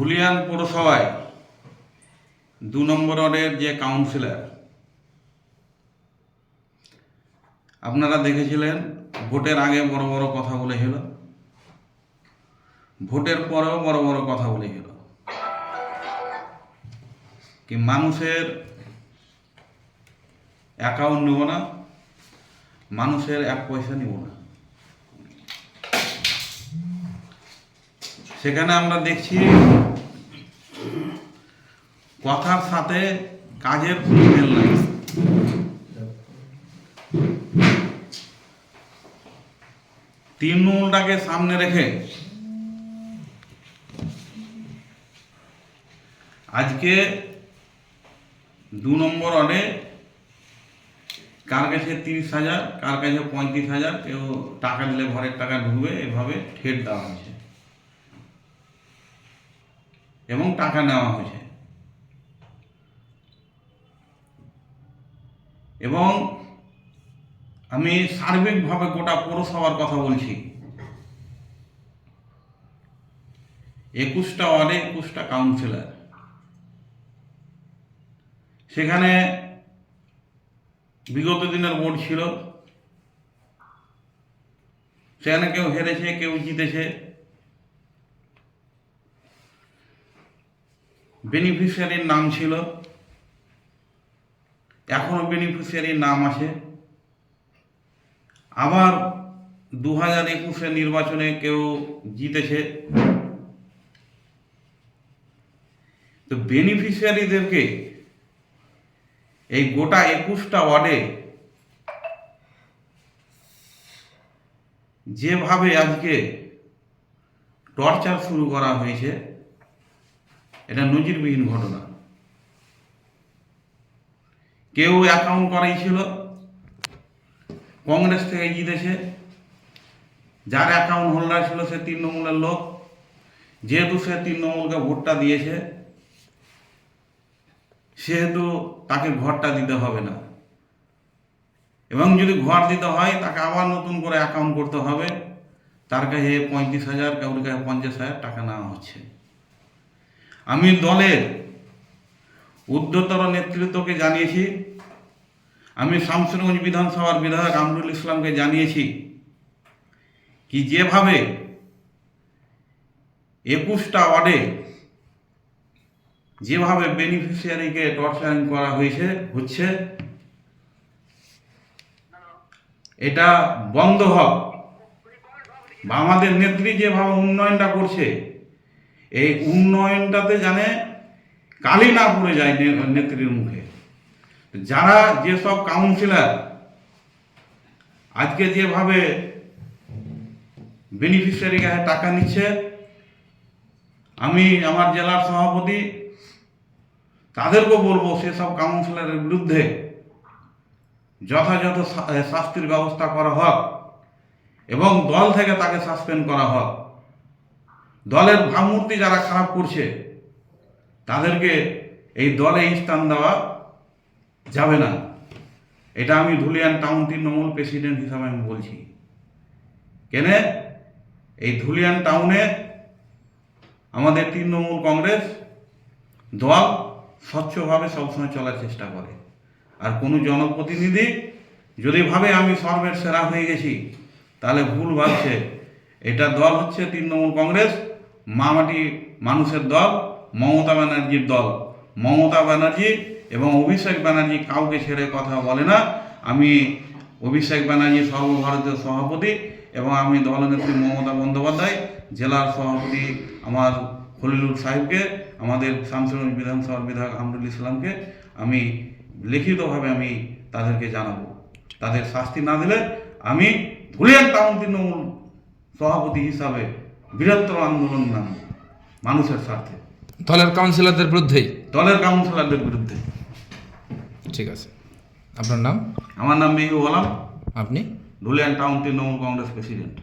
ধুলিয়ান পৌরসভায় দু নম্বর যে কাউন্সিলর, আপনারা দেখেছিলেন ভোটের আগে বড় বড় কথা বলেছিল ভোটের পরেও বড় বড় কথা বলেছিল কি মানুষের অ্যাকাউন্ট নেব না? মানুষের এক পয়সা নিব না। সেখানে আমরা দেখছি কথার সাথে কাজের মিল নাই। তৃণমূলটাকে সামনে রেখে আজকে দু নম্বর অডে কার কাছে তিরিশ হাজার, কার কাছে পঁয়ত্রিশ হাজার, কেউ টাকা দিলে ঘরের টাকা ঢুকবে, এভাবে ঠেট দেওয়া হয়েছে। এবং টাকা নেওয়া হয়েছে। এবং আমি সার্বিকভাবে গোটা পৌরসভার কথা বলছি। একুশটা ওয়ার্ডে একুশটা কাউন্সিলর। সেখানে বিগত দিনের বোর্ড ছিল। সেখানে কেউ হেরেছে, কেউ জিতেছে। বেনিফিশিয়ারির নাম ছিল। এখনও বেনিফিশিয়ারির নাম আছে আবার দু হাজার একুশের নির্বাচনে কেউ জিতেছে। তো বেনিফিশিয়ারিদেরকে এই গোটা একুশটা ওয়ার্ডে যেভাবে আজকে টর্চার শুরু করা হয়েছে, এটা নজিরবিহীন ঘটনা। কেউ অ্যাকাউন্ট করাইছিল কংগ্রেস থেকে জিতেছে। যার অ্যাকাউন্ট হোল্ডার ছিল সে তৃণমূলের লোক। যেহেতু সে তৃণমূলকে ভোটটা দিয়েছে, সেহেতু তাকে ঘরটা দিতে হবে না। এবং যদি ঘর দিতে হয়, তাকে আবার নতুন করে অ্যাকাউন্ট করতে হবে। তার কাছে পঁয়ত্রিশ হাজার, কাউর কাছে পঞ্চাশ হাজার টাকা নেওয়া হচ্ছে। আমি দলের ঊর্ধ্বতর নেতৃত্বকে জানিয়েছি। আমি শামসুরগঞ্জ বিধানসভার বিধায়ক আমরুল ইসলামকে জানিয়েছি কি যেভাবে একুশটা ওয়ার্ডে যেভাবে বেনিফিশিয়ারিকে টর্চারিং করা হয়েছে, হচ্ছে, এটা বন্ধ হোক। বা আমাদের নেত্রী যেভাবে উন্নয়নটা করছে, এই উন্নয়নটাতে জানে কালি না পড়ে যায় নেত্রীর মুখে। যারা যেসব কাউন্সিলার আজকে যেভাবে বেনিফিশিয়ারি কাছে টাকা নিচ্ছে, আমি আমার জেলার সভাপতি, তাদেরকেও বলব সেসব কাউন্সিলরের বিরুদ্ধে যথাযথ শাস্তির ব্যবস্থা করা হোক এবং দল থেকে তাকে সাসপেন্ড করা হোক। দলের ভাবমূর্তি যারা খারাপ করছে তাদেরকে এই দলে স্থান দেওয়া যাবে না। এটা আমি ধুলিয়ান টাউন তৃণমূল প্রেসিডেন্ট হিসাবে আমি বলছি। কেন? এই ধুলিয়ান টাউনে আমাদের তৃণমূল কংগ্রেস দল স্বচ্ছভাবে সবসময় চলার চেষ্টা করে। আর কোনো জনপ্রতিনিধি যদি ভাবে আমি সর্বের সেরা হয়ে গেছি, তাহলে ভুল ভাবছে। এটা দল হচ্ছে তৃণমূল কংগ্রেস, মামাটি মানুষের দল মমতা ব্যানার্জির দল। মমতা ব্যানার্জি এবং অভিষেক ব্যানার্জি কাউকে ছেড়ে কথা বলে না। আমি অভিষেক ব্যানার্জি সর্বভারতীয় সভাপতি এবং আমি দলনেত্রী মমতা বন্দ্যোপাধ্যায়, জেলার সভাপতি আমার খলিলুর সাহেবকে, আমাদের শামসুরগঞ্জ বিধানসভার বিধায়ক আমরুল ইসলামকে আমি লিখিতভাবে আমি তাদেরকে জানাব। তাদের শাস্তি না দিলে আমি ধুলিয়ান টাউন তৃণমূল সভাপতি হিসাবে বৃহত্তর আন্দোলন নাম মানুষের স্বার্থে। দলের কাউন্সিলরদের বিরুদ্ধেই? দলের কাউন্সিলরদের বিরুদ্ধে। ঠিক আছে। আপনার নাম? আমার নাম মেহু আলম আপনি? Dhulian town Trinamool Congress president.